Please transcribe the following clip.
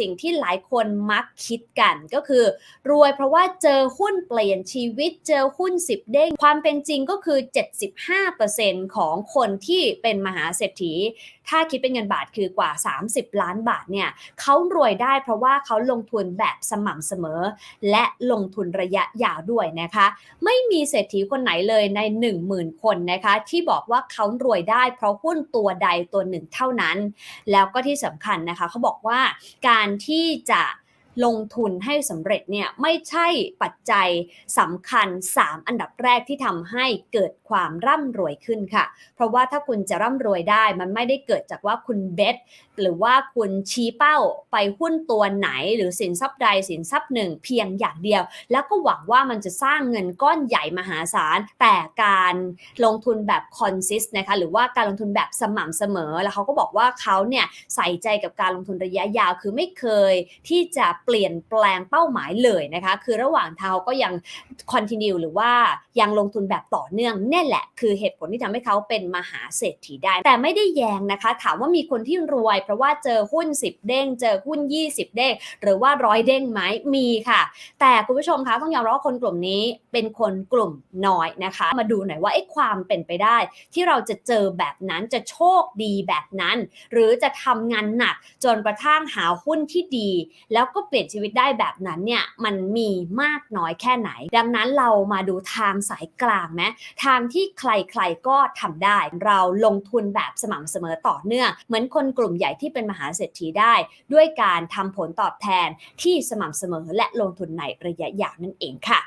สิ่งที่หลายคนมักคิดกัน ก็คือ รวยเพราะว่าเจอหุ้นเปลี่ยนชีวิตเจอหุ้น 10 เด้ง ความเป็นจริงก็คือ 75%ของคนที่เป็นมหาเศรษฐี ถ้าคิดเป็นเงินบาทคือกว่า 30 ล้านบาทเนี่ยเขารวยได้เพราะว่าเขาลงทุนแบบสม่ำเสมอ และลงทุนระยะยาวด้วยนะคะ ไม่มีเศรษฐีคนไหนเลยใน 10,000 คนนะคะที่บอกว่าเขารวยได้เพราะหุ้นตัวใดตัวหนึ่งเท่านั้น แล้วก็ที่สำคัญนะคะเขาบอกว่าการที่จะ ลงทุนให้สำเร็จเนี่ยไม่ใช่ปัจจัยสำคัญ 3 อันดับแรกที่ทำให้เกิดความร่ำรวยขึ้นค่ะ เพราะว่าถ้าคุณจะร่ำรวยได้มันไม่ได้เกิดจากว่าคุณเบสหรือว่าคุณชี้เป้าไปหุ้นตัวไหนหรือสินทรัพย์ใดสินทรัพย์หนึ่งเพียงอย่างเดียว แล้วก็หวังว่ามันจะสร้างเงินก้อนใหญ่มหาศาล แต่การลงทุนแบบคอนซิสนะคะหรือว่าการลงทุนแบบสม่ำเสมอ แล้วเขาก็บอกว่าเขาเนี่ยใส่ใจกับการลงทุนระยะยาว คือไม่เคยที่จะ ปลี่ยนแปลงเป้าหมายเลยนะคะ คือระหว่างทางเขาก็ยังคอนติเนียหรือว่ายังลงทุนแบบต่อเนื่องนี่แหละ คือเหตุผลที่ทำให้เขาเป็นมหาเศรษฐีได้ แต่ไม่ได้แยงนะคะ ถามว่ามีคนที่รวย เพราะว่าเจอหุ้น 10 เด้ง เจอหุ้น 20 เด้ง หรือว่าร้อยเด้งไหมมีค่ะ แต่คุณผู้ชมคะต้องยอมรับว่าคนกลุ่มนี้เป็นคนกลุ่มน้อยนะคะ มาดูหน่อยว่าไอ้ความเป็นไปได้ ที่เราจะเจอแบบนั้นจะโชคดีแบบนั้น หรือจะทำงานหนักจนกระทั่งหาหุ้นที่ดี แล้วก็เปลี่ยนชีวิตได้แบบนั้นเนี่ยมันมีมากน้อยแค่ไหน ดังนั้นเรามาดูทางสายกลางไหมทางที่ใครๆก็ทำได้ เราลงทุนแบบสม่ำเสมอต่อเนื่อง เหมือนคนกลุ่มใหญ่ที่เป็นมหาเศรษฐีได้ ด้วยการทำผลตอบแทนที่สม่ำเสมอและลงทุนในระยะยาวนั่นเองค่ะ